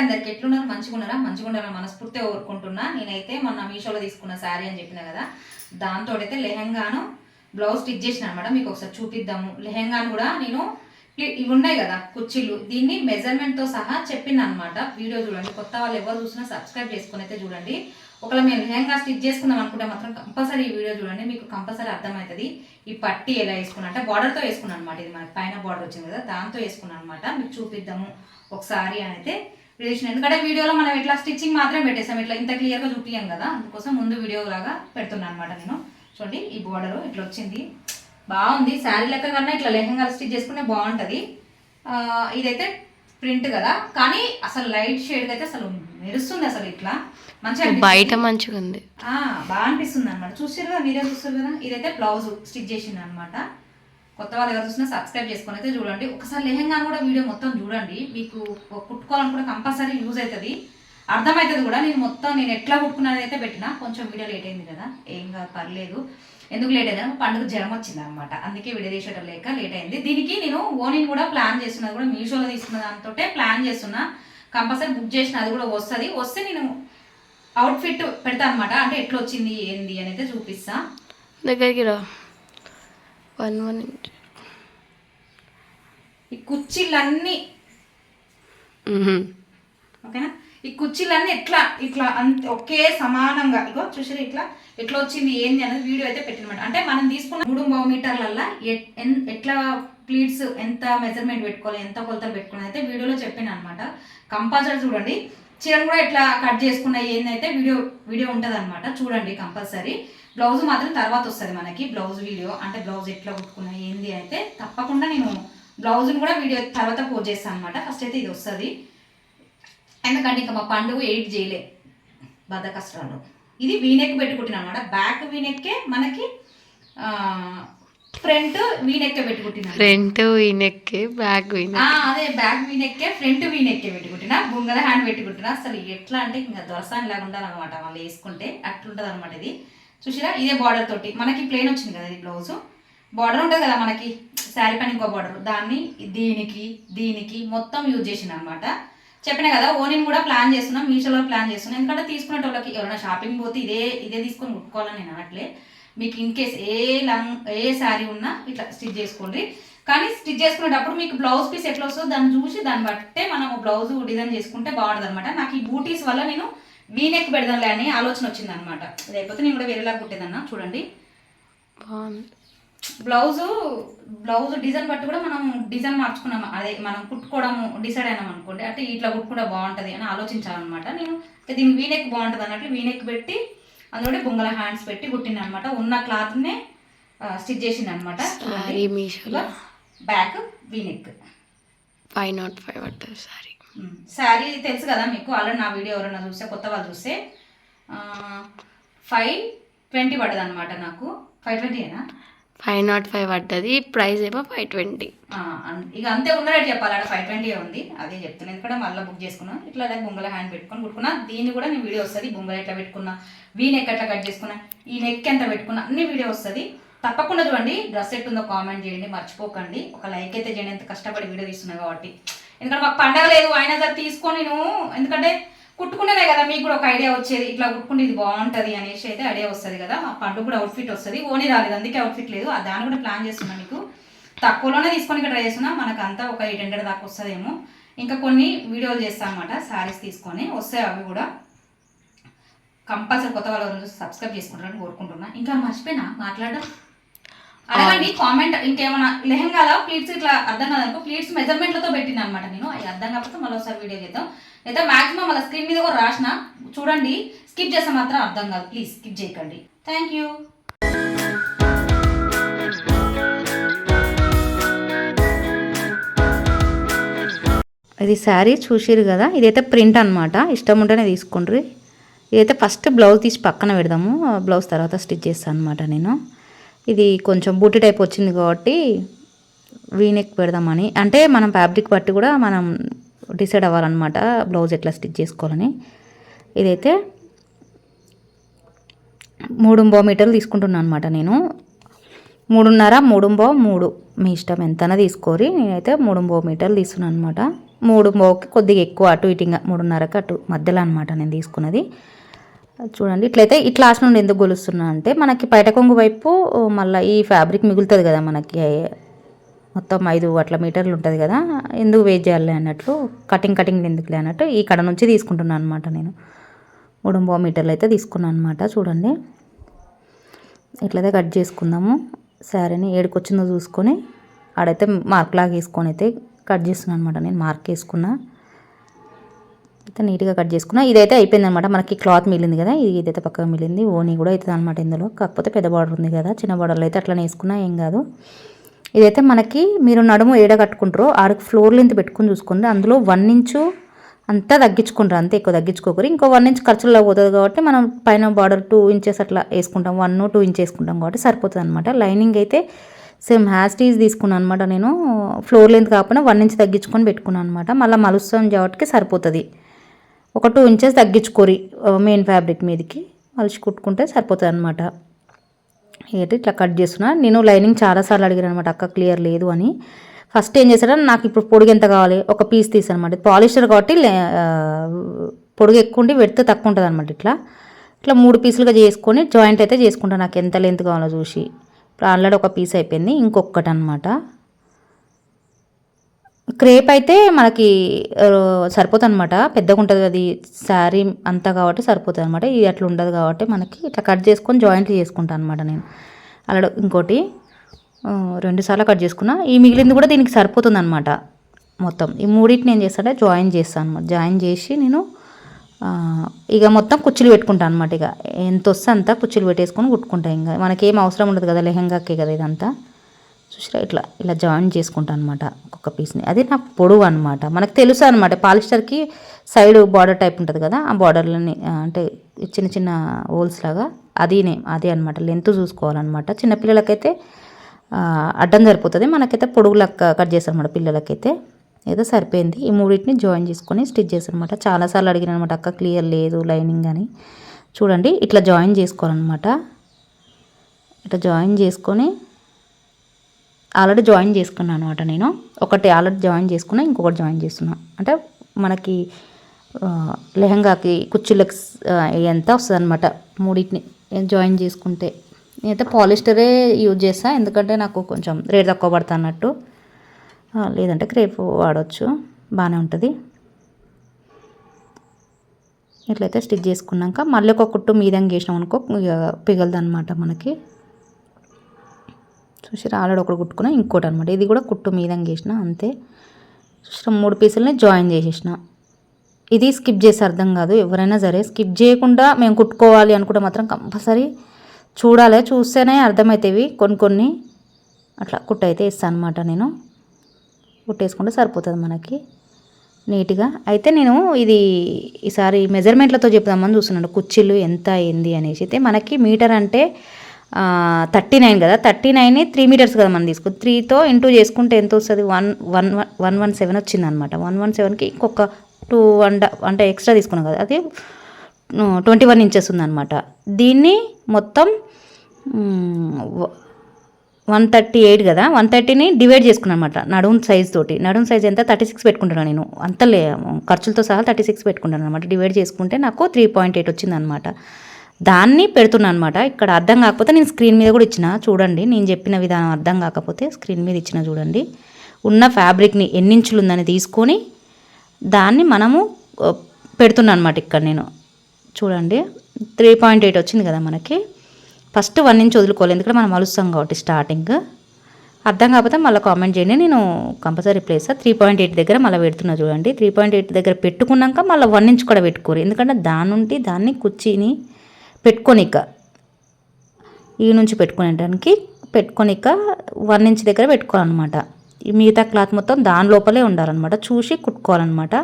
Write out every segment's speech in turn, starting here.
అందరికి ఎట్లున్నారు? మంచిగా ఉన్నారా మంచిగా ఉండాలని మనస్ఫూర్తిగా కోరుకుంటున్నా. నేనైతే మొన్న మీషోలో తీసుకున్న శారీ అని చెప్పిన కదా దాంతో అయితే లెహెంగాను బ్లౌజ్ స్టిచ్ చేసిన అనమాట మీకు ఒకసారి చూపిద్దాము. లెహంగాను కూడా నేను ఇవి ఉన్నాయి కదా కుర్చీలు. దీన్ని మెజర్మెంట్తో సహా చెప్పిన అనమాట వీడియో చూడండి. కొత్త వాళ్ళు ఎవరు చూసినా సబ్స్క్రైబ్ చేసుకుని అయితే చూడండి. ఒకవేళ మేము లెహంగా స్టిచ్ చేసుకుందాం అనుకుంటే మాత్రం కంపల్సరీ ఈ వీడియో చూడండి. మీకు కంపల్సరీ అర్థమవుతుంది. ఈ పట్టి ఎలా వేసుకున్నా అంటే బార్డర్తో వేసుకున్నాను అనమాట ఇది మనకి పైన బార్డర్ వచ్చింది కదా దాంతో వేసుకున్నాను అనమాట మీకు చూపిద్దాము. ఒకసారి అని అయితే చేసిన ఎందుకంటే వీడియోలో మనం ఇట్లా స్టిచ్చింగ్ మాత్రమే పెట్టేసాం. ఇట్లా ఇంత క్లియర్గా చూపించాం కదా. అందుకోసం ముందు వీడియో లాగా పెడుతున్నాను అనమాట నేను. చూడండి ఈ బార్డర్ ఇట్లా వచ్చింది. బాగుంది. శారీ లెక్క కన్నా ఇట్లా లెహంగా స్టిచ్ చేసుకుంటే బాగుంటుంది. ఇదైతే ప్రింట్ కదా. కానీ అసలు లైట్ షేడ్ అయితే అసలు మెరుస్తుంది అసలు ఇట్లా. మంచిగా. బయట మంచిగా ఉంది ఆ, బాగా అనిపిస్తుంది అనమాట చూసారు కదా మీరే చూస్తారు కదా? ఇదైతే బ్లౌజ్ స్టిచ్ చేసింది అనమాట కొత్త వాళ్ళు ఎవరు చూసినా సబ్స్క్రైబ్ చేసుకొని అయితే చూడండి. ఒకసారి లెహంగా కూడా వీడియో మొత్తం చూడండి. మీకు కుట్టుకోవాలనుకుంటే కంపల్సరీ యూజ్ అవుతుంది. అర్థమవుతుంది కూడా. నేను మొత్తం నేను ఎట్లా కుట్టుకున్నది అయితే పెట్టినా కొంచెం వీడియో లేట్ అయింది కదా. ఏం కాదు పర్లేదు. ఎందుకు లేట్ అయింది? పండుగ జ్వరం వచ్చింది అనమాట అందుకే వీడియో తీసేటం లేక లేట్ అయింది. దీనికి నేను ఓనిని కూడా ప్లాన్ చేస్తున్నది కూడా మీషోలో తీసుకున్న దాంతో ప్లాన్ చేస్తున్నా. కంపల్సరీ బుక్ చేసిన అది కూడా వస్తుంది. వస్తే నేను అవుట్ఫిట్ పెడతా అనమాట అంటే ఎట్లా వచ్చింది ఏంది అని అయితే చూపిస్తా. దగ్గరికి రా. వన్ వన్ ఈ కుర్చీలన్నీ. ఓకేనా? ఈ కుర్చీలన్నీ ఎట్లా? ఇట్లా అంత ఒకే సమానంగా. ఇగో చూసారు ఇట్లా? ఎట్లా వచ్చింది ఏంది అనేది వీడియో అయితే పెట్టినమాట. అంటే మనం తీసుకున్న మూడు మీటర్లల్లా ఎట్లా ప్లీట్స్ ఎంత మెజర్మెంట్ పెట్టుకోవాలి ఎంత కొలతలు పెట్టుకోవాలి అయితే వీడియోలో చెప్పాను అనమాట కంపల్సరీ చూడండి. చీరను కూడా ఎట్లా కట్ చేసుకున్న ఏందైతే వీడియో వీడియో ఉంటుంది అనమాట చూడండి కంపల్సరీ. బ్లౌజ్ మాత్రం తర్వాత వస్తుంది మనకి బ్లౌజ్ వీడియో. అంటే బ్లౌజ్ ఎట్లా కుట్టుకున్నా ఏంది అయితే తప్పకుండా నేను బ్లౌజ్ని కూడా వీడియో తర్వాత పోస్ట్ చేస్తాను అనమాట ఫస్ట్ అయితే ఇది వస్తుంది. ఎందుకంటే ఇంకా మా పండుగ ఎయిట్ చేయలే బద్ద కష్టాలు ఇది వీనెక్ పెట్టి కుట్టిన అనమాట బ్యాక్ వీనెక్కే మనకి ఫ్రంట్ వీనెక్కే పెట్టి కుట్టిన. ఫ్రంట్ వీనెక్కి బ్యాక్ వీనెక్ అదే బ్యాక్ వీనెక్కే ఫ్రంట్ వీనెక్కే పెట్టి కుట్టిన. బుంగల హ్యాండ్ పెట్టి కుట్టిన. అసలు ఎట్లా అంటే ఇంకా దొరసాని లాగా ఉండాలన్నమాట. వాళ్ళు వేసుకుంటే అట్లుంటది అనమాట ఇది. చూసిరా? ఇదే బార్డర్ తోటి. మనకి ప్లెయిన్ వచ్చింది కదా ఇది బ్లౌజ్ బార్డర్ ఉంటుంది కదా మనకి. శారీ పైన ఇంకో బార్డర్ దాన్ని దీనికి దీనికి మొత్తం యూజ్ చేసింది అనమాట చెప్పిన కదా ఓనిని కూడా ప్లాన్ చేస్తున్నాం మీషోలో ప్లాన్ చేస్తున్నాం. ఎందుకంటే తీసుకునేటోళ్ళకి ఎవరైనా షాపింగ్ పోతే ఇదే ఇదే తీసుకొని కుట్టుకోవాలని నేను అనట్లే. మీకు ఇన్ కేస్ ఏ లంగ్ ఏ శారీ ఉన్నా ఇట్లా స్టిచ్ చేసుకోండి. కానీ స్టిచ్ చేసుకునేటప్పుడు మీకు బ్లౌజ్ పీస్ ఎట్లా వస్తుందో దాన్ని చూసి దాన్ని బట్టే మనం బ్లౌజ్ డిజైన్ చేసుకుంటే బాగుంటుంది అనమాట నాకు ఈ బూటీస్ వల్ల నేను వీనెక్ పెడదాంలే అని ఆలోచన వచ్చింది అనమాట లేకపోతే నేను కూడా వేరేలా కుట్టేదన్నా చూడండి. బ్లౌజ్ బ్లౌజ్ డిజైన్ బట్టి కూడా మనం డిజైన్ మార్చుకున్నాం. అదే మనం కుట్టుకోవడం డిసైడ్ అయినాం అనుకోండి అంటే ఇట్లా కుట్టుకుంటే బాగుంటుంది అని ఆలోచించాలన్నమాట. నేను దీనికి వీనెక్ బాగుంటుంది అన్నట్లు వీనెక్ పెట్టి అందులో బొంగల హ్యాండ్స్ పెట్టి కుట్టిన అనమాట ఉన్న క్లాత్నే స్టిచ్ చేసింది అనమాట back V neck five not five పడుతుంది సారీ శారీ తెలుసు కదా మీకు ఆల్రెడీ నా వీడియో ఎవరైనా చూస్తే కొత్త వాళ్ళు చూస్తే ఫైవ్ ట్వంటీ పడ్డది అనమాట నాకు. ఫైవ్ ట్వంటీనా ఫైవ్ నాట్ ఫైవ్ పడ్డది ప్రైస్ ఏమో ఫైవ్ ట్వంటీ ఇక అంతే ఉన్నట్టు చెప్పాలి అక్కడ ఫైవ్ ట్వంటీ ఉంది. అదే చెప్తున్నాను ఎందుకంటే మళ్ళీ బుక్ చేసుకున్నా ఇట్లా అదే బొంగల హ్యాండ్ పెట్టుకొని కుట్టుకున్నా. దీన్ని కూడా నేను వీడియో వస్తుంది బొంగలు ఎట్లా పెట్టుకున్నా వీ నెక్ ఎట్లా కట్ చేసుకున్నా ఈ నెక్ ఎంత పెట్టుకున్నా అన్ని వీడియో వస్తుంది. తప్పకుండా చూడండి డ్రెస్ ఎట్టుందో కామెంట్ చేయండి మర్చిపోకండి. ఒక లైక్ అయితే చేయండి ఎంత కష్టపడి వీడియో తీస్తున్నా కాబట్టి. ఎందుకంటే మాకు పండగ లేదు అయినా సరే తీసుకొని నేను ఎందుకంటే కుట్టుకునేదే కదా మీకు కూడా ఒక ఐడియా వచ్చేది. ఇట్లా కుట్టుకుంటే ఇది బాగుంటుంది అనేసి అయితే ఐడియా వస్తుంది కదా. మా పండుగ కూడా అవుట్ఫిట్ వస్తుంది. ఓనీ రాలేదు అందుకే అవుట్ఫిట్ లేదు. ఆ దాన్ని కూడా ప్లాన్ చేస్తున్నాను మీకు. తక్కువలోనే తీసుకొని ఇక్కడ ట్రై చేస్తున్నా. మనకు అంతా ఒక ఎయిట్ హండ్రెడ్ దాకా వస్తుందేమో. ఇంకా కొన్ని వీడియోలు చేస్తాను అనమాట శారీస్ తీసుకొని వస్తాయి అవి కూడా. కంపల్సరీ కొత్త వాళ్ళ సబ్స్క్రైబ్ చేసుకుంటారని కోరుకుంటున్నా. ఇంకా మర్చిపోయినా? మాట్లాడడం? అడగండి కామెంట్ ఇంకేమైనా లెహంగాలో ప్లీట్స్ ఇట్లా అర్థం కాదనుకో ప్లీట్స్ మెజర్మెంట్లతో పెట్టిన అనమాట నేను. అవి అర్థం కాకపోతే మళ్ళీ ఒకసారి వీడియో చేద్దాం. లేదా మాక్సిమం మళ్ళీ స్క్రీన్ మీద కూడా రాసిన చూడండి స్కిప్ చేస్తే మాత్రం అర్థం కాదు. ప్లీజ్ స్కిప్ చేయకండి. థ్యాంక్ యూ ఇది శారీ చూసిరు కదా ఇదైతే ప్రింట్ అనమాట ఇష్టం ఉంటేనే తీసుకుండ్రి. ఇదైతే ఫస్ట్ బ్లౌజ్ తీసి పక్కన పెడదాము. బ్లౌజ్ తర్వాత స్టిచ్ చేస్తాను అనమాట నేను. ఇది కొంచెం బూటీ టైప్ వచ్చింది కాబట్టి వీనెక్ పెడదామని. అంటే మనం ఫ్యాబ్రిక్ బట్టి కూడా మనం డిసైడ్ అవ్వాలన్నమాట బ్లౌజ్ ఎట్లా స్టిచ్ చేసుకోవాలని. ఇదైతే మూడుంబో మీటర్లు తీసుకుంటున్నాను అనమాట నేను. మూడున్నర మూడుంబో మూడు. మీ ఇష్టం ఎంతైనా తీసుకోరి. నేనైతే మూడుంబో మీటర్లు తీసుకున్నాను అనమాట మూడు కొద్దిగా ఎక్కువ అటు ఇటుగా మూడున్నరకు అటు మధ్యలో అనమాట నేను తీసుకున్నది. చూడండి. ఇట్లయితే ఇట్లా లాస్ట్ నుండి ఎందుకు గొలుస్తున్నా అంటే మనకి పైట కొంగు వైపు మళ్ళీ ఈ ఫ్యాబ్రిక్ మిగులుతుంది కదా మనకి. మొత్తం ఐదు అట్ల మీటర్లు ఉంటుంది కదా. ఎందుకు వేస్ట్ చేయాలి అన్నట్లు కటింగ్ కటింగ్ ఎందుకులే అన్నట్టు ఈ కడ నుంచి తీసుకుంటున్నాను అనమాట నేను. మూడు మూడు మీటర్లు అయితే తీసుకున్నాను అనమాట చూడండి. ఇట్లయితే కట్ చేసుకుందాము. శారీని ఏడుకొచ్చిందో చూసుకొని ఆడైతే మార్క్ లాగా వేసుకొని అయితే కట్ చేస్తున్నాను అనమాట నేను మార్క్ వేసుకున్నా. అయితే నీట్గా కట్ చేసుకున్నా. ఇదైతే అయిపోయింది అనమాట మనకి క్లాత్ మిగిలింది కదా. ఇది ఇదైతే పక్కగా మిగిలింది. ఓనీ కూడా అవుతుంది అనమాట ఇందులో. కాకపోతే పెద్ద బార్డర్ ఉంది కదా. చిన్న బార్డర్లో అయితే అట్లా వేసుకున్నా. ఏం కాదు. ఇదైతే మనకి మీరు నడుము ఏడ కట్టుకుంటారో ఆడికి ఫ్లోర్ లెంత్ పెట్టుకుని చూసుకోండి. అందులో వన్ ఇంచు అంతా తగ్గించుకుంటారు. అంతే ఎక్కువ తగ్గించుకోకరు ఇంకో వన్ ఇంచ్ ఖర్చుల్లో పోతుంది కాబట్టి మనం పైన బార్డర్ టూ ఇంచెస్ అట్లా వేసుకుంటాం. వన్ టూ ఇంచ్ వేసుకుంటాం కాబట్టి సరిపోతుంది అనమాట లైనింగ్ అయితే సేమ్ హ్యాస్టీస్ తీసుకున్నాను అనమాట నేను. ఫ్లోర్ లెంత్ కాకుండా వన్ ఇంచ్ తగ్గించుకొని పెట్టుకున్నాను అనమాట మళ్ళీ మలుస్తాం కాబట్టి సరిపోతుంది. ఒక టూ ఇంచెస్ తగ్గించుకోరి మెయిన్ ఫ్యాబ్రిక్ మీదకి. మలిచి కుట్టుకుంటే సరిపోతుంది అనమాట ఏంటి ఇట్లా కట్ చేస్తున్నా. నేను లైనింగ్ చాలాసార్లు అడిగాను అనమాట అక్క క్లియర్ లేదు అని. ఫస్ట్ ఏం చేశాడని నాకు ఇప్పుడు పొడుగు ఎంత కావాలి? ఒక పీస్ తీసానమాట అనమాట పాలిస్టర్ కాబట్టి లే- పొడుగు ఎక్కువ ఉండి పెడితే తక్కువ ఉంటుంది అనమాట ఇట్లా. ఇట్లా మూడు పీసులుగా చేసుకొని జాయింట్ అయితే చేసుకుంటాను నాకు ఎంత లెంత్ కావాలో చూసి. ఇప్పుడు ఆల్రెడీ ఒక పీస్ అయిపోయింది ఇంకొకటి అనమాట క్రేప్ అయితే మనకి సరిపోతుంది అనమాట పెద్దగా ఉంటుంది అది. శారీ అంతా కాబట్టి సరిపోతుంది అనమాట ఇది అట్లా ఉండదు కాబట్టి మనకి ఇట్లా కట్ చేసుకొని జాయింట్లు చేసుకుంటాను అనమాట నేను. అలా ఇంకోటి రెండుసార్లు రెండు సార్లు కట్ చేసుకున్నా. ఈ మిగిలింది కూడా దీనికి సరిపోతుంది అనమాట మొత్తం. ఈ మూడింటిని ఏం చేస్తాడే జాయిన్ చేస్తాను అనమాట జాయిన్ చేసి నేను ఇక మొత్తం కుచ్చులు పెట్టుకుంటాను అనమాట ఇక. ఎంత వస్తే అంత కుచ్చులు పెట్టేసుకొని కుట్టుకుంటాను ఇంకా. మనకేం అవసరం ఉండదు కదా లెహంగాకే కదా ఇదంతా. చూసిరా ఇట్లా ఇలా జాయిన్ చేసుకుంటాను అనమాట ఒక్కొక్క పీస్ని అది నా పొడవు అనమాట మనకు తెలుసు అనమాట పాలిస్టర్కి సైడ్ బార్డర్ టైప్ ఉంటుంది కదా ఆ బార్డర్లని అంటే చిన్న చిన్న హోల్స్ లాగా అదినే అదే అనమాట లెంత్ చూసుకోవాలన్నమాట. చిన్నపిల్లలకైతే అడ్డం సరిపోతుంది. మనకైతే పొడుగు లెక్క కట్ చేస్తారనమాట పిల్లలకైతే. ఏదో సరిపోయింది. ఈ మూడింటిని జాయిన్ చేసుకొని స్టిచ్ చేస్తారనమాట చాలాసార్లు అడిగిన అనమాట అక్క క్లియర్ లేదు లైనింగ్ అని. చూడండి ఇట్లా జాయిన్ చేసుకోవాలన్నమాట. ఇట్లా జాయిన్ చేసుకొని ఆల్రెడీ జాయిన్ చేసుకున్నాను అనమాట నేను. ఒకటి ఆల్రెడీ జాయిన్ చేసుకున్నా ఇంకొకటి జాయిన్ చేస్తున్నా. అంటే మనకి లెహంగాకి కుర్చీలకు ఎంత వస్తుంది అనమాట మూడింటిని. జాయిన్ చేసుకుంటే. నేనైతే పాలిస్టరే యూజ్ చేస్తా ఎందుకంటే నాకు కొంచెం రేట్ తక్కువ పడతా అన్నట్టు. లేదంటే క్రేప్ వాడవచ్చు బాగానే ఉంటుంది. ఇట్లయితే స్టిచ్ చేసుకున్నాక మళ్ళీ ఒక కుట్టు మీదంగా వేసినాం అనుకో పిగలదనమాట అనమాట మనకి. చూసారా ఆల్రెడీ ఒకటి కుట్టుకున్నా ఇంకోటి అనమాట ఇది కూడా కుట్టు మీదంగా చేసిన అంతే. చూసారా మూడు పీసులని జాయిన్ చేసేసిన. ఇది స్కిప్ చేసి అర్థం కాదు ఎవరైనా సరే స్కిప్ చేయకుండా మేము కుట్టుకోవాలి అనుకుంటే మాత్రం కంపల్సరీ చూడాలి. చూస్తేనే అర్థమవుతాయి కొన్ని కొన్ని. అట్లా కుట్టు అయితే ఇస్తాను అనమాట నేను. కుట్టేసుకుంటే సరిపోతుంది మనకి. నీట్గా. అయితే నేను ఇది ఈసారి మెజర్మెంట్లతో చెప్దామని చూస్తున్నాను. కుర్చీలు ఎంత అయింది అనేసి. అయితే మనకి మీటర్ అంటే థర్టీ నైన్ కదా. థర్టీ నైన్ త్రీ మీటర్స్ కదా మనం తీసుకో త్రీతో ఇంటూ చేసుకుంటే ఎంత వస్తుంది? One one one one seven వచ్చింది అనమాట వన్ వన్ సెవెన్కి ఇంకొక టూ అండ్ అంటే ఎక్స్ట్రా తీసుకున్నాం కదా. అది ట్వంటీ వన్ ఇంచెస్ ఉందన్నమాట దీన్ని మొత్తం వన్ థర్టీ ఎయిట్ కదా. వన్ థర్టీని డివైడ్ చేసుకున్నాను అనమాట నడుం సైజ్ తోటి. నడుం సైజ్ ఎంత? థర్టీ సిక్స్ పెట్టుకుంటున్నాను నేను. అంత లే ఖర్చులతో సహా థర్టీ సిక్స్ పెట్టుకుంటాను అనమాట. డివైడ్ చేసుకుంటే నాకు త్రీ పాయింట్ ఎయిట్ వచ్చిందనమాట. దాన్ని పెడుతున్నాను అనమాట ఇక్కడ అర్థం కాకపోతే నేను స్క్రీన్ మీద కూడా ఇచ్చిన. చూడండి నేను చెప్పిన విధానం అర్థం కాకపోతే స్క్రీన్ మీద ఇచ్చిన చూడండి. ఉన్న ఫ్యాబ్రిక్ని ఎన్నించులు ఉందని తీసుకొని దాన్ని మనము పెడుతున్నా అనమాట ఇక్కడ నేను. చూడండి త్రీ పాయింట్ ఎయిట్ వచ్చింది కదా మనకి. ఫస్ట్ వన్ నుంచి వదులుకోవాలి. ఎందుకంటే మనం అలుస్తాం కాబట్టి స్టార్టింగ్ అర్థం కాకపోతే మళ్ళీ కామెంట్ చేయండి. నేను compulsory place three point eight దగ్గర మళ్ళీ పెడుతున్నా చూడండి. త్రీ పాయింట్ ఎయిట్ దగ్గర పెట్టుకున్నాక మళ్ళీ వన్ ఇంచ్ కూడా పెట్టుకోరు. ఎందుకంటే దాని నుండి దాన్ని కుర్చీని పెట్టుకోనిక. ఈ నుంచి పెట్టుకునేటానికి పెట్టుకొనిక వన్ ఇంచ్ దగ్గర పెట్టుకోవాలన్నమాట. ఈ మిగతా క్లాత్ మొత్తం దాని లోపలే ఉండాలన్నమాట. చూసి కుట్టుకోవాలన్నమాట.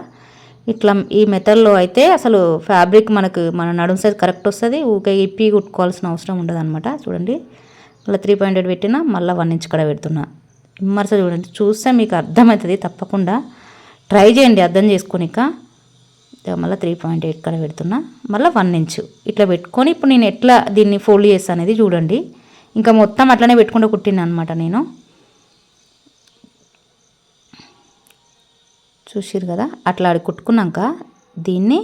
ఇట్లా ఈ మెథడ్లో అయితే అసలు ఫ్యాబ్రిక్ మనకు మన నడుము సైజ్ కరెక్ట్ వస్తుంది. ఊకే ఇప్పి కుట్టుకోవాల్సిన అవసరం ఉండదన్నమాట. చూడండి. మళ్ళీ త్రీ పాయింట్ ఎయిట్ పెట్టినా మళ్ళీ వన్ ఇంచ్ కూడా పెడుతున్నా. ఇమ్మర్స చూడండి. చూస్తే మీకు అర్థమవుతుంది తప్పకుండా. ట్రై చేయండి అర్థం చేసుకోనిక. మళ్ళీ త్రీ పాయింట్ ఎయిట్ కూడా పెడుతున్నా. మళ్ళీ వన్ ఇంచ్ ఇట్లా పెట్టుకొని ఇప్పుడు నేను ఎట్లా దీన్ని ఫోల్డ్ చేస్తాను అనేది చూడండి. ఇంకా మొత్తం అట్లనే పెట్టుకుంటూ కుట్టిన అనమాట నేను. చూసిరు కదా? అట్లా ఆడి కుట్టుకున్నాక దీన్ని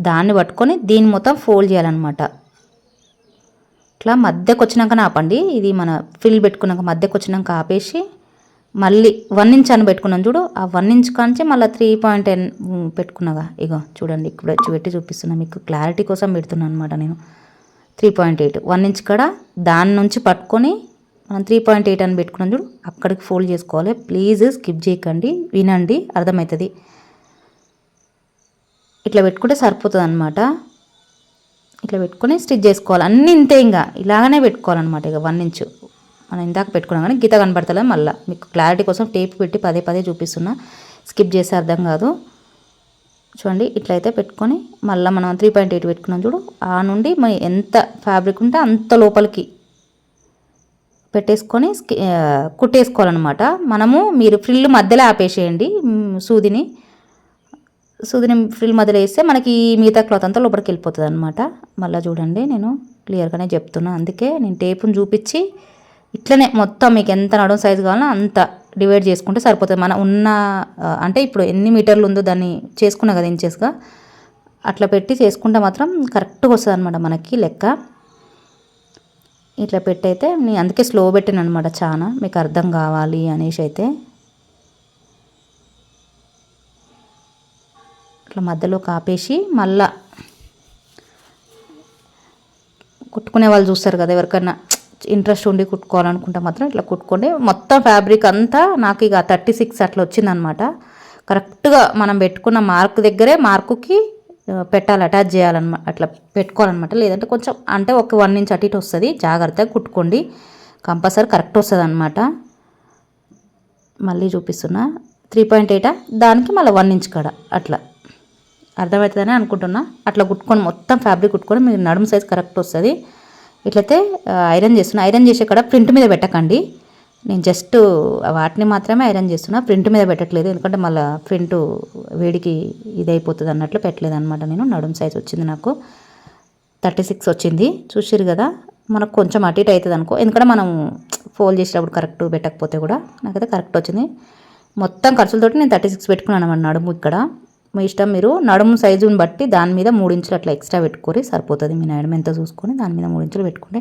దాన్ని పట్టుకొని దీన్ని మొత్తం ఫోల్డ్ చేయాలన్నమాట. ఇట్లా మధ్యకు వచ్చినాక ఆపండి. ఇది మన ఫిల్ పెట్టుకున్నాక మధ్యకు వచ్చినాక ఆపేసి మళ్ళీ వన్ ఇంచ్ అని పెట్టుకున్నాను చూడు. ఆ వన్ ఇంచ్ కాంచి మళ్ళీ త్రీ పాయింట్ టెన్ పెట్టుకున్నాగా. ఇగో చూడండి ఇక్కడ వచ్చి పెట్టి చూపిస్తున్నా మీకు క్లారిటీ కోసం పెడుతున్నాను అనమాట నేను. Three point eight. One inch కాడ దాని నుంచి పట్టుకొని మనం త్రీ పాయింట్ ఎయిట్ అని పెట్టుకున్నాం చూడు. అక్కడికి ఫోల్డ్ చేసుకోవాలి. ప్లీజ్ స్కిప్ చేయకండి వినండి అర్థమవుతుంది. ఇట్లా పెట్టుకుంటే సరిపోతుంది అనమాట ఇట్లా పెట్టుకొని స్టిచ్ చేసుకోవాలి. అన్నీ ఇంతే ఇంకా. ఇలాగనే పెట్టుకోవాలన్నమాట ఇక వన్ ఇంచ్. మనం ఇందాక పెట్టుకున్నాం కానీ గీత కనబడతలే మళ్ళీ. మీకు క్లారిటీ కోసం టేప్ పెట్టి పదే పదే చూపిస్తున్నా. స్కిప్ చేసే అర్థం కాదు. చూడండి ఇట్లయితే పెట్టుకొని మళ్ళీ మనం త్రీ పాయింట్ ఎయిట్ పెట్టుకున్నాం చూడు. ఆ నుండి మనం ఎంత ఫ్యాబ్రిక్ ఉంటే అంత లోపలికి పెట్టేసుకొని కుట్టేసుకోవాలన్నమాట. మనము మీరు ఫ్రిల్ మధ్యలో ఆపేసేయండి సూదిని. సూదిని ఫ్రిల్ మధ్యలో వేస్తే మనకి మిగతా క్లాత్ అంతా లోపలికి వెళ్ళిపోతుంది అనమాట మళ్ళీ చూడండి నేను క్లియర్గానే చెప్తున్నా. అందుకే నేను టేపును చూపించి ఇట్లనే మొత్తం మీకు ఎంత నడుం సైజు కావాలో అంత డివైడ్ చేసుకుంటే సరిపోతుంది. మన ఉన్న అంటే ఇప్పుడు ఎన్ని మీటర్లు ఉందో దాన్ని చేసుకున్నా కదా ఇంచెస్గా అట్లా పెట్టి చేసుకుంటే మాత్రం కరెక్ట్గా వస్తుంది అనమాట మనకి లెక్క. ఇట్లా పెట్టయితే నేను అందుకే స్లో పెట్టాను అనమాట చాలా మీకు అర్థం కావాలి అనేసి అయితే. ఇట్లా మధ్యలో కాపేసి మళ్ళా కుట్టుకునే వాళ్ళు చూస్తారు కదా ఎవరికైనా ఇంట్రెస్ట్ ఉండి కుట్టుకోవాలనుకుంటే మాత్రం ఇట్లా కుట్టుకోండి. మొత్తం ఫ్యాబ్రిక్ అంతా నాకు ఇక థర్టీ సిక్స్ అట్లా వచ్చిందనమాట కరెక్ట్గా మనం పెట్టుకున్న మార్క్ దగ్గరే మార్కుకి పెట్టాలి అటాచ్ చేయాలన్నమాట అట్లా పెట్టుకోవాలన్నమాట. లేదంటే కొంచెం అంటే ఒక వన్ ఇంచ్ అటు ఇటు వస్తుంది. జాగ్రత్తగా కుట్టుకోండి. కంపల్సరీ కరెక్ట్ వస్తుంది అనమాట మళ్ళీ చూపిస్తున్నా. త్రీ పాయింట్ ఎయిటా దానికి మళ్ళీ వన్ ఇంచ్ కాడ అట్లా. అర్థమవుతుందని అనుకుంటున్నా. అట్లా కుట్టుకొని మొత్తం ఫ్యాబ్రిక్ కుట్టుకొని మీరు నడుము సైజ్ కరెక్ట్ వస్తుంది. ఇట్లయితే ఐరన్ చేస్తున్నా. ఐరన్ చేసే కాడ ప్రింట్ మీద పెట్టకండి. నేను జస్ట్ వాటిని మాత్రమే ఐరన్ చేస్తున్నా. ప్రింట్ మీద పెట్టట్లేదు. ఎందుకంటే మళ్ళీ ప్రింట్ వేడికి ఇది అయిపోతుంది అన్నట్లు పెట్టలేదు అనమాట నేను. నడుము సైజ్ వచ్చింది నాకు. థర్టీ సిక్స్ వచ్చింది. చూసిరు కదా మనకు కొంచెం అటు ఇటు అవుతుంది అనుకో. ఎందుకంటే మనం ఫోల్డ్ చేసేటప్పుడు కరెక్ట్ పెట్టకపోతే కూడా నాకైతే కరెక్ట్ వచ్చింది. మొత్తం ఖర్చులతోటి నేను థర్టీ సిక్స్ పెట్టుకున్నాను అన్నమాట నడుము ఇక్కడ. మీ ఇష్టం మీరు నడుము సైజుని బట్టి దాని మీద మూడు ఇంచులు అట్లా ఎక్స్ట్రా పెట్టుకొని సరిపోతుంది మీ నడుము ఎంత చూసుకొని దాని మీద మూడు ఇంచులు పెట్టుకుంటే.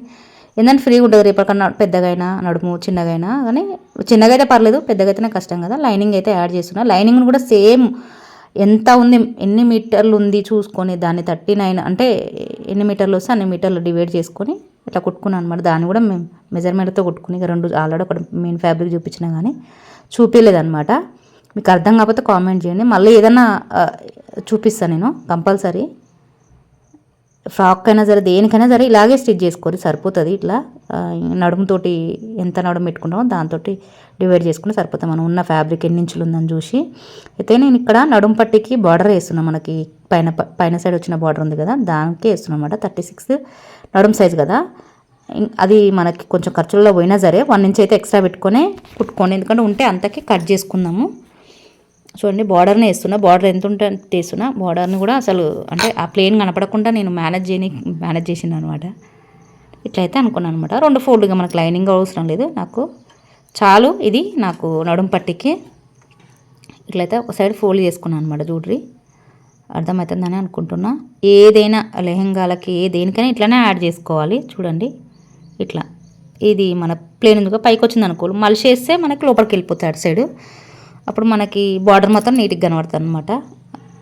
ఏంటంటే ఫ్రీగా ఉంటుంది రేపటికన్నా పెద్దగైనా నడుము చిన్నగైనా కానీ చిన్నగా అయితే పర్లేదు పెద్దగా అయితేనే కష్టం కదా. లైనింగ్ అయితే యాడ్ చేస్తున్నా. లైనింగ్ కూడా సేమ్ ఎంత ఉంది ఎన్ని మీటర్లు ఉంది చూసుకొని దాన్ని థర్టీ నైన్ అంటే ఎన్ని మీటర్లు వస్తే అన్ని మీటర్లు డివైడ్ చేసుకొని ఇట్లా కుట్టుకున్నాను అనమాట దాన్ని కూడా మేము మెజర్మెంట్తో కుట్టుకుని ఇక రెండు ఆల్రెడీ ఒకటి మెయిన్ ఫ్యాబ్రిక్ చూపించినా కానీ చూపించలేదన్నమాట మీకు అర్థం కాకపోతే కామెంట్ చేయండి. మళ్ళీ ఏదైనా చూపిస్తాను నేను కంపల్సరీ. ఫ్రాక్ అయినా సరే దేనికైనా సరే ఇలాగే స్టిచ్ చేసుకోండి సరిపోతుంది ఇట్లా. నడుముతోటి ఎంత నడుము పెట్టుకుంటామో దాంతో డివైడ్ చేసుకుంటే సరిపోతుంది. మనం ఉన్న ఫ్యాబ్రిక్ ఎన్ని ఇంచులు ఉందని చూసి. అయితే నేను ఇక్కడ నడుము పట్టికి బార్డర్ వేస్తున్నాను మనకి పైన పైన సైడ్ వచ్చిన బార్డర్ ఉంది కదా దానికే వేస్తున్నాం అనమాట థర్టీ సిక్స్ నడుము సైజ్ కదా. అది మనకి కొంచెం ఖర్చుల్లో పోయినా సరే వన్ ఇంచ్ అయితే ఎక్స్ట్రా పెట్టుకొని కుట్టుకోండి. ఎందుకంటే ఉంటే అంతకి కట్ చేసుకుందాము. చూడండి బార్డర్ని వేస్తున్నా. బార్డర్ ఎంత ఉంటే అంత బార్డర్ని కూడా అసలు అంటే ఆ ప్లేన్ కనపడకుండా నేను మేనేజ్ చేయని మేనేజ్ చేసిన అనమాట ఇట్లయితే అనుకున్నాను అనమాట రెండు ఫోల్డ్గా మనకు లైనింగ్ అవసరం లేదు. నాకు చాలు ఇది నాకు నడుం పట్టికి. ఇట్లయితే ఒక సైడ్ ఫోల్డ్ చేసుకున్నాను అనమాట చూడ్రి అర్థమవుతుందని అనుకుంటున్నా. ఏదైనా లెహంగాలకి ఏ దేనికైనా ఇట్లానే యాడ్ చేసుకోవాలి. చూడండి ఇట్లా. ఇది మన ప్లేన్ ఎందుకు? పైకి వచ్చింది అనుకో మలిసి వేస్తే మనకి లోపలికి వెళ్ళిపోతుంది అటు సైడ్ అప్పుడు మనకి బార్డర్ మొత్తం నీట్గా కనబడుతుంది అనమాట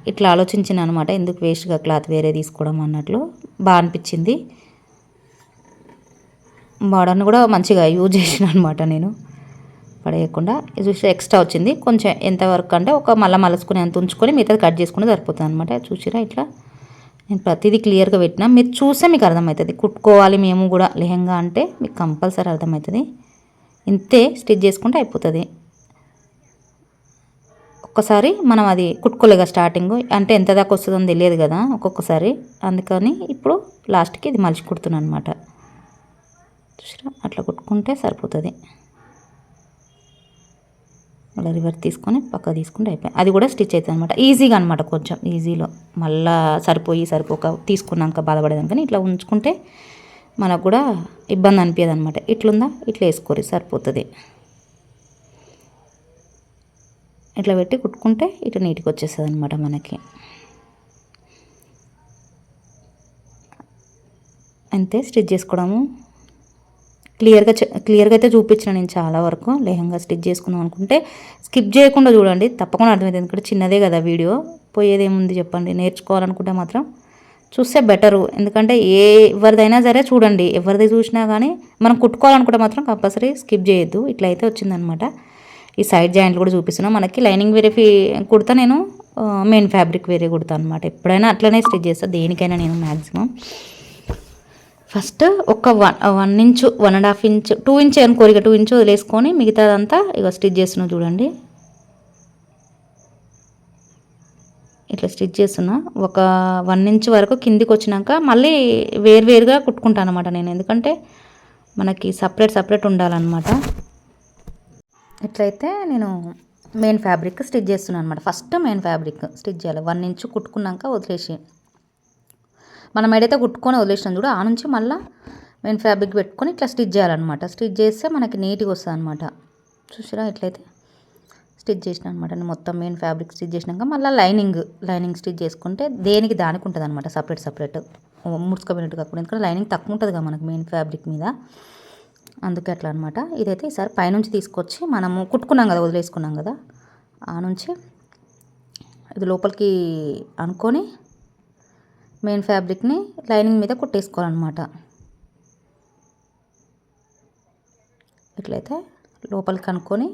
ఇట్లా ఆలోచించిన అనమాట ఎందుకు వేస్ట్గా క్లాత్ వేరే తీసుకోవడం అన్నట్లు. బాగా అనిపించింది. బార్డర్ని కూడా మంచిగా యూజ్ చేసిన అనమాట నేను. పడేయకుండా. ఇది ఎక్స్ట్రా వచ్చింది. కొంచెం ఎంతవరకు అంటే ఒక మళ్ళీ మలసుకుని అంత ఉంచుకొని మిగతాది కట్ చేసుకుని సరిపోతుంది అనమాట చూసిరా ఇట్లా? నేను ప్రతిదీ క్లియర్గా పెట్టినా. మీరు చూస్తే మీకు అర్థమవుతుంది కుట్టుకోవాలి మేము కూడా. లెహంగా అంటే మీకు కంపల్సరీ అర్థమవుతుంది ఇంతే స్టిచ్ చేసుకుంటే అయిపోతుంది. ఒక్కసారి మనం అది కుట్టుకోలేక స్టార్టింగ్. అంటే ఎంత దాకా వస్తుందో తెలియదు కదా ఒక్కొక్కసారి. అందుకని ఇప్పుడు లాస్ట్కి ఇది మలిచి కుడుతున్నాను అనమాట చూసారా? అట్లా కుట్టుకుంటే సరిపోతుంది. అలా రివర్స్ తీసుకొని పక్క తీసుకుంటే అయిపోయి అది కూడా స్టిచ్ అవుతుంది అనమాట ఈజీగా అనమాట కొంచెం. ఈజీలో. మళ్ళా సరిపోయి సరిపోక తీసుకున్నాక బాధపడేదానికని ఇట్లా ఉంచుకుంటే మనకు కూడా ఇబ్బంది అనిపించదు అనమాట ఇట్లుందా? ఇట్లా వేసుకోరి. సరిపోతుంది. ఇట్లా పెట్టి కుట్టుకుంటే ఇటు నీట్గా వచ్చేస్తుంది అనమాట మనకి. అంతే స్టిచ్ చేసుకోవడము. క్లియర్గా క్లియర్గా అయితే చూపించిన నేను చాలా వరకు లేహంగా స్టిచ్ చేసుకుందాం అనుకుంటే స్కిప్ చేయకుండా చూడండి తప్పకుండా అర్థమైంది ఎందుకంటే చిన్నదే కదా వీడియో. పోయేదేముంది చెప్పండి నేర్చుకోవాలనుకుంటే మాత్రం చూస్తే బెటరు. ఎందుకంటే ఏ ఎవరిదైనా సరే చూడండి ఎవరిది చూసినా కానీ మనం కుట్టుకోవాలనుకుంటే మాత్రం కంపల్సరీ స్కిప్ చేయొద్దు ఇట్లా అయితే వచ్చిందనమాట ఈ సైడ్ జాయింట్లు కూడా చూపిస్తున్నా. మనకి లైనింగ్ వేరే ఫీ కుడతా నేను మెయిన్ ఫ్యాబ్రిక్ వేరే కుడతా అనమాట ఎప్పుడైనా అట్లనే స్టిచ్ చేస్తాను దేనికైనా నేను మ్యాక్సిమం ఫస్ట్ ఒక one one inch one and half inch two inch అనుకోరు ఇక టూ ఇంచ్ వదిలేసుకొని మిగతాదంతా ఇక స్టిచ్ చేస్తున్నా చూడండి. ఇట్లా స్టిచ్ చేస్తున్నా. ఒక వన్ ఇంచ్ వరకు కిందికి వచ్చినాక మళ్ళీ వేరువేరుగా కుట్టుకుంటాను అనమాట నేను. ఎందుకంటే మనకి సపరేట్ సపరేట్ ఉండాలన్నమాట. ఇట్లయితే నేను మెయిన్ ఫ్యాబ్రిక్ స్టిచ్ చేస్తున్నాను అనమాట ఫస్ట్ మెయిన్ ఫ్యాబ్రిక్ స్టిచ్ చేయాలి. వన్ ఇంచ్ కుట్టుకున్నాక వదిలేసి. మనం ఎడైతే కుట్టుకొని వదిలేసినాం చూడు ఆ నుంచి మళ్ళీ మెయిన్ ఫ్యాబ్రిక్ పెట్టుకొని ఇట్లా స్టిచ్ చేయాలన్నమాట. స్టిచ్ చేస్తే మనకి నీట్గా వస్తుంది అనమాట చూసిరా ఇట్లయితే స్టిచ్ చేసిన అనమాట మొత్తం మెయిన్ ఫ్యాబ్రిక్ స్టిచ్ చేసినాక మళ్ళీ లైనింగ్ లైనింగ్ స్టిచ్ చేసుకుంటే దేనికి దానికి ఉంటుంది అనమాట సపరేట్ సపరేట్. ముడుచుకోబోయినట్టు కాకుండా ఎందుకంటే లైనింగ్ తక్కువ ఉంటుంది కదా మనకి మెయిన్ ఫ్యాబ్రిక్ మీద. అందుకే అట్లా అనమాట ఇదైతే ఈసారి పైనుంచి తీసుకొచ్చి మనము కుట్టుకున్నాం కదా వదిలేసుకున్నాం కదా ఆ నుంచి ఇది లోపలికి అనుకొని మెయిన్ ఫ్యాబ్రిక్ని లైనింగ్ మీద కుట్టేసుకోవాలన్నమాట. ఇట్లయితే లోపలికి అనుకొని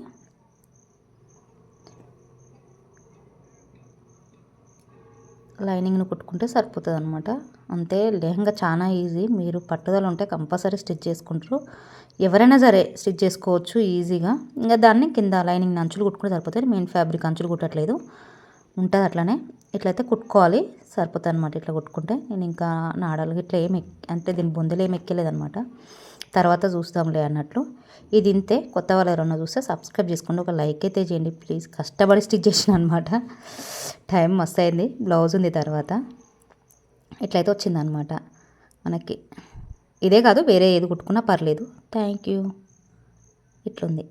లైనింగ్ను కుట్టుకుంటే సరిపోతుంది అనమాట అంతే లెహంగా చాలా ఈజీ. మీరు పట్టుదల ఉంటే కంపల్సరీ స్టిచ్ చేసుకుంటారు. ఎవరైనా సరే స్టిచ్ చేసుకోవచ్చు ఈజీగా. ఇంకా దాన్ని కింద లైనింగ్ అంచులు కుట్టుకుంటే సరిపోతుంది మెయిన్ ఫ్యాబ్రిక్ అంచులు కుట్టట్లేదు. ఉంటుంది అట్లనే. ఇట్లయితే కుట్టుకోవాలి. సరిపోతుంది అనమాట ఇట్లా కుట్టుకుంటే. నేను ఇంకా నాడాలు ఇట్లా ఏమి అంటే దీని బొందలు ఏమి ఎక్కలేదు అనమాట తర్వాత చూస్తాంలే అన్నట్లు. ఇది ఇంతే. కొత్త వాళ్ళు ఎవరన్నా చూస్తే సబ్స్క్రైబ్ చేసుకోండి. ఒక లైక్ అయితే చేయండి. ప్లీజ్. కష్టపడి స్టిచ్ చేసిన అనమాట టైం మస్తు అయింది బ్లౌజ్ ఉంది తర్వాత. ఇట్లయితే వచ్చిందనమాట మనకి. ఇదే కాదు వేరే ఏది కుట్టుకున్నా పర్లేదు. థ్యాంక్ యూ ఇట్లుంది.